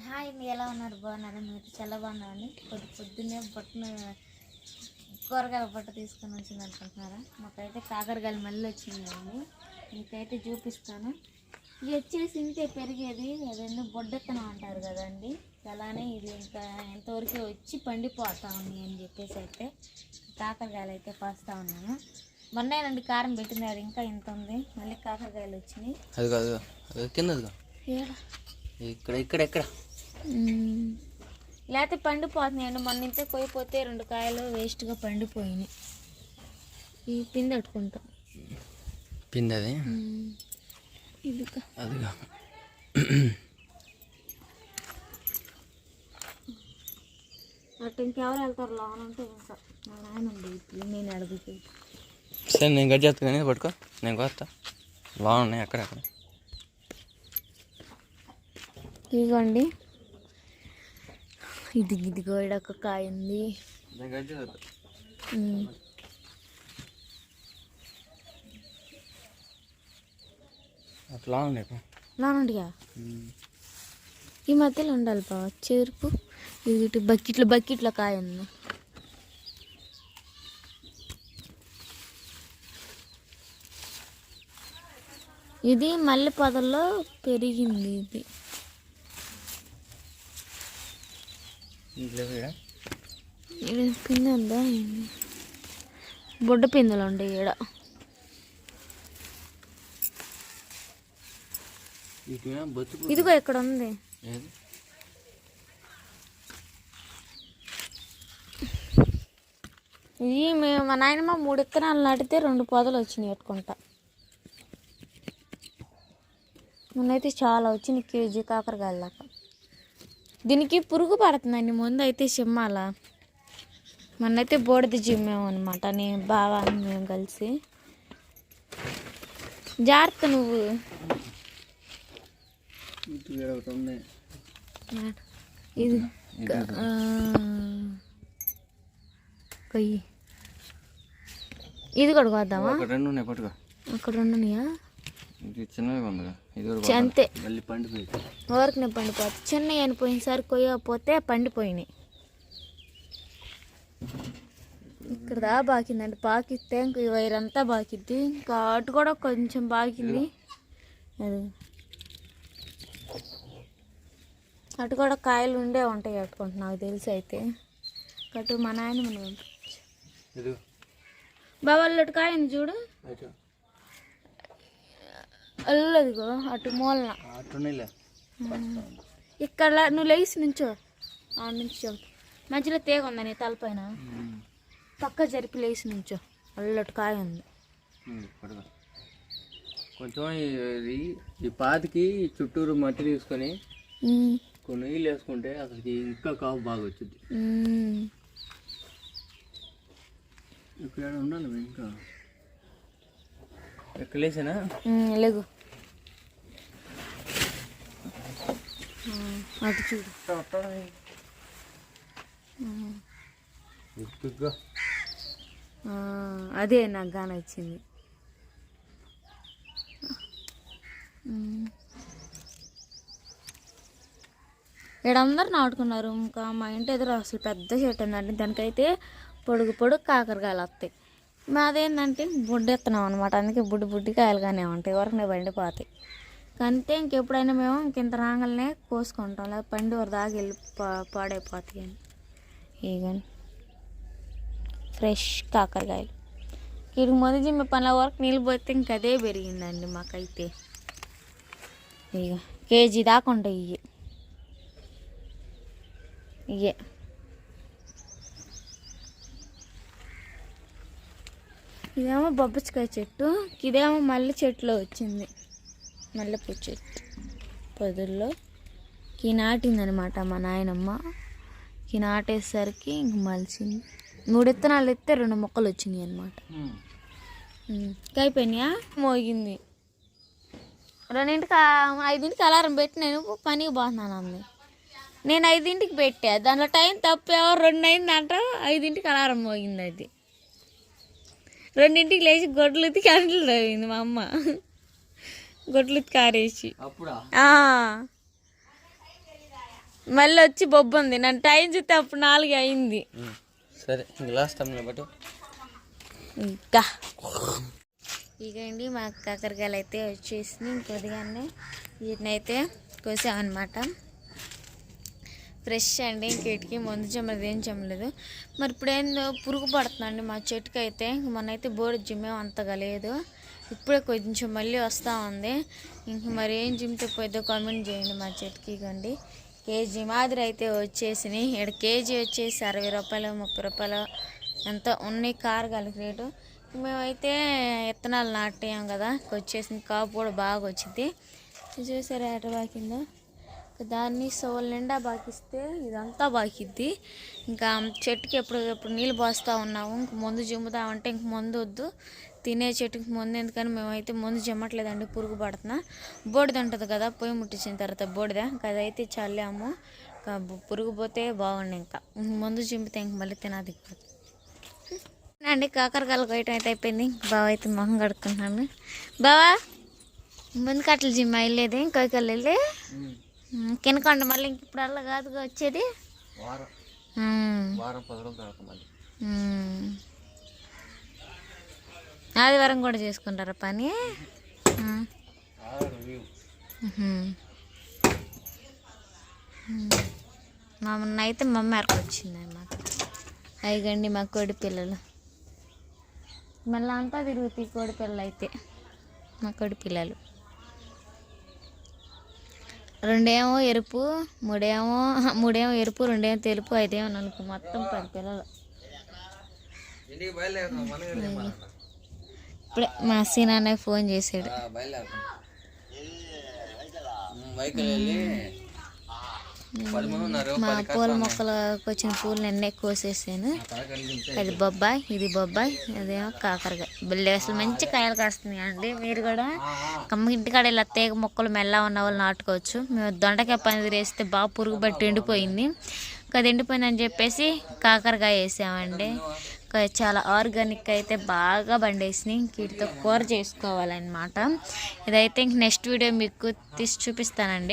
Hi మీరు ఎలా ఉన్నారు? బాగున్నారా? మీరు చాలా బాగున్నారని పొద్దు పొద్దున్నే బొట్టను కూరగాయల బట్ట తీసుకొని వచ్చింది అనుకుంటున్నారా? మాకైతే కాకరకాయలు మళ్ళీ వచ్చిందండి మీకైతే చూపిస్తాను. ఇది వచ్చేసి ఇంతే పెరిగేది. అదేందో బొడ్డెత్తనం అంటారు కదండి. అలానే ఇది ఇంకా ఎంతవరకు వచ్చి పండిపోతా ఉంది అని చెప్పేసి అయితే కాకరకాయలు అయితే పాస్తా ఉన్నాను. మొన్నేనండి కారం పెట్టింది అది ఇంకా ఇంత ఉంది. మళ్ళీ కాకరకాయలు వచ్చినాయి. అది కాదు. ఏడా? ఇక్కడ ఇక్కడ ఎక్కడ. లేకపోతే పండిపోతున్నాయండి మొన్న ఇంతే కొయ్యిపోతే రెండు కాయలు వేస్ట్గా పండిపోయినాయి. ఈ పిండి అట్టుకుంటాం పిండి అది అదిగా. అటు ఇంకెవరు వెళ్తారు? లోన్ అంటే ఇంకా. ఇప్పుడు నేను అడుగుతుంది సరే నేను గడ్డి చేస్తా కానీ పట్టుకో. నేను కొత్త బాగున్నాయి అక్కడక్కడ. ఇదిగోండి ఇది ఇదిగో ఒక కాయ ఉంది. అట్లా. నానండిగా ఈ మధ్యలో ఉండాలి బావ చెరుపు ఇది ఇటు బకెట్లో బకెట్లో కాయ ఉంది. ఇది మల్లె పొదల్లో పెరిగింది ఇది. ఇది పిండి ఉందా? బుడ్డ పిందెలు ఏం బతుకు. ఇదిగో ఇక్కడ ఉంది. ఇది మేము మా నాయనమ్మ మూడు విత్తనాలు నాటితే రెండు పొదలు వచ్చినాయి పెట్టుకుంటా మొన్నైతే చాలా వచ్చింది కేజీ కాకరకాయల దాకా. దీనికి పురుగు పడుతుందండి. ముందు అయితే సిమ్మాల మొన్నైతే బోడిది జిమ్మాము అనమాట నేను బాగా మేము కలిసి. జాగ్రత్త నువ్వు. ఇది కొయ్యి. ఇది కూడా కొద్దామా? ఒక రెండు ఉన్నాయి అక్కడ ఇది చిన్నవి ఉందిగా. ఇది కూడా చ- అంతే. మళ్ళీ పండిపోయి. పండిపోతుంది చిన్నవి అని పోయినసారి కొయ్యకపోతే పండిపోయినాయి. ఇక్కడ దా బాకిందండి. పాకిస్తే ఇంక ఈ వైర్ అంతా బాకిద్ది. ఇంకా అటు కూడా కొంచెం బాకింది. అది. అటు కూడా కాయలు ఉండే ఉంటాయి అట్టుకుంటు నాకు తెలిసి అయితే. అటు మా నాయన మనం అటు కాయని చూడు. అల్లదిగో అటు మూలన. ఇక్కడ నువ్వు లేచి నుంచో. ఆ నుంచో. మధ్యలో తీగ ఉందా నీ తలపైన? పక్క జరిపి లేచి నుంచో. అల్లటి కాయ ఉంది. కొంచెం ఇది ఈ పాతికి చుట్టూరు మట్టి తీసుకొని కొన్ని నీళ్ళు వేసుకుంటే అసలుకి ఇంకా కాపు బాగా వచ్చింది. ఇక్కడ ఉండాలి ఇంకా. ఎక్కడ లేసానా? ఉమ్, లేగు. ఉమ్, అటు చూడు. అదే నాకు గాన వచ్చింది. అందరు నాటుకున్నారు. ఇంకా మా ఇంటి ఎదురు అసలు పెద్ద చెట్టు ఉందండి. దానికైతే పొడుగు పొడుగు కాకరకాయలు వస్తాయి. మాదేంటంటే బుడ్డ అనమాట అందుకే బుడ్డి బుడ్డి కాయలుగానే ఉంటాయి. వరకు పండిపోతాయి అంతే ఇంకెప్పుడైనా మేము ఇంకింత రాగలనే కోసుకుంటాం. లేదా పండి వరకు దాకా వెళ్ళి పా పాడైపోతాయి అని. ఇగని ఫ్రెష్ కాకరకాయలు. ఇటు మొదటి జిమ్మ పనుల వరకు నీళ్ళు పోతే ఇంక అదే పెరిగిందండి మాకైతే. ఇక కేజీ దాకా ఉంటాయి ఇవి ఇవే ఇదేమో బొబ్బచ్చికాయ చెట్టు. ఇదేమో మల్లె చెట్టులో వచ్చింది. మల్లెపూ చెట్టు. పొదుల్లో ఈ నాటిందనమాట మా నాయనమ్మ. ఈ నాటేసరికి ఇంక మలిసింది మూడు విత్తనాలు ఎత్తే రెండు మొక్కలు వచ్చినాయి అనమాట అయిపోయినాయా మోగింది. రెండింటికి ఐదింటికి అలారం పెట్టి నేను పనికి పోతున్నాను అంది. నేను ఐదింటికి పెట్టా. దాంట్లో టైం తప్పేవో రెండు అయిందంట ఐదింటికి అలారం మోగింది అది. రెండింటికి లేచి గొడ్లు ఉతికి అంట్లు తవ్వింది మా అమ్మ. గొడ్లు ఉతికి ఆరేసి అప్పుడా? ఆ. మళ్ళీ వచ్చి బొబ్బు ఉంది. నన్ను టైం చూస్తే అప్పుడు నాలుగు అయింది. సరే గ్లాస్ తమ్ముని బట్టు. ఇంకా. ఇగండి మా కాకరకాయలు అయితే వచ్చేసి ఇంకొద్దిగానే వీటిని అయితే కోసామన్నమాట. ఫ్రెష్ అండి. ఇంకేటికి మందు చెమ్మలేదు ఏం చెమ్మలేదు. మరి ఇప్పుడు ఏందో పురుగు పడుతుందండి మా చెట్టుకి అయితే మొన్నైతే బోర్డు జిమ్మేం అంతగా లేదు. ఇప్పుడే కొంచెం మళ్ళీ వస్తూ ఉంది. ఇంక మరి ఏం జిమ్తో పోయిద్దో కామెంట్ చేయండి మా చెట్టుకి ఇగండి. కేజీ మాదిరి అయితే వచ్చేసినాయి. ఇక్కడ కేజీ వచ్చేసి అరవై రూపాయలు ముప్పై రూపాయలు ఎంత ఉన్నాయి కారగాలి రేటు. మేమైతే విత్తనాలు నాటాం కదా. వచ్చేసింది కాపు కూడా బాగా వచ్చింది. చూసారా ఎట బాకిందో దాన్ని సోల్ నిండా బాకిస్తే ఇదంతా బాకిద్ది. ఇంకా చెట్టుకి ఎప్పుడు ఎప్పుడు నీళ్ళు పోస్తూ ఉన్నాము. ఇంక మందు జిమ్ముదామంటే ఇంక మందు వద్దు. తినే చెట్టుకి మందు ఎందుకని మేమైతే మందు జిమ్మట్లేదండి పురుగు పడుతున్నా. బోడిద ఉంటుంది కదా పొయ్యి ముట్టించిన తర్వాత బోడిద. ఇంకా అదైతే చల్లాము. ఇంకా పురుగు పోతే బాగుండు ఇంకా. మందు జిమ్మితే ఇంక మళ్ళీ తినది అండి కాకరకాయలు కొయ్యటం అయితే అయిపోయింది. బావ అయితే మొహం కడుక్కున్నాను బావా ముందు కట్టలు జిమ్ అయ్యలేదే ఇంకొకళ్ళు వెళ్ళి. కినకండి మళ్ళీ ఇంక ఇప్పుడు అలా కాదుగా వచ్చేది. ఆదివారం కూడా చేసుకుంటారా పని? మొన్న అయితే మా అమ్మ వచ్చింది అన్నమాట అయిగండి మా కోడి పిల్లలు. మళ్ళీ అంతా తిరుగుతాయి కోడి పిల్లలు అయితే. మా కోడి పిల్లలు. రెండేమో ఎరుపు మూడేమో మూడేమో ఎరుపు రెండేమో తెలుపు ఐదేమో నలుపు. మొత్తం పది పిల్లలు ఇప్పుడే మా సీనాన్న ఫోన్ చేసాడు బయలుదేరుతాం బైక్ వెళ్ళి పది మంది ఉన్నారు మా పూల మొక్కలకు వచ్చిన పూలు నిన్నే కోసేసాను అది బొబ్బాయి ఇది బొబ్బాయి అదేమో కాకరకాయ. బిల్లి అసలు మంచి కాయలు కాస్తున్నాయి అండి. మీరు కూడా కమ్మ ఇంటికాడ ఇలా తీగ మొక్కలు మెల్ల ఉన్న వాళ్ళు నాటుకోవచ్చు. మేము దొండకాయ పని వేస్తే బాగా పురుగు బట్టి ఎండిపోయింది. అది ఎండిపోయిందని చెప్పేసి కాకరకాయ వేసామండి. చాలా ఆర్గానిక్ అయితే బాగా బండేసినాయి ఇంక వీటితో కూర చేసుకోవాలన్నమాట. ఇదైతే ఇంక నెక్స్ట్ వీడియో మీకు తీసి చూపిస్తానండి.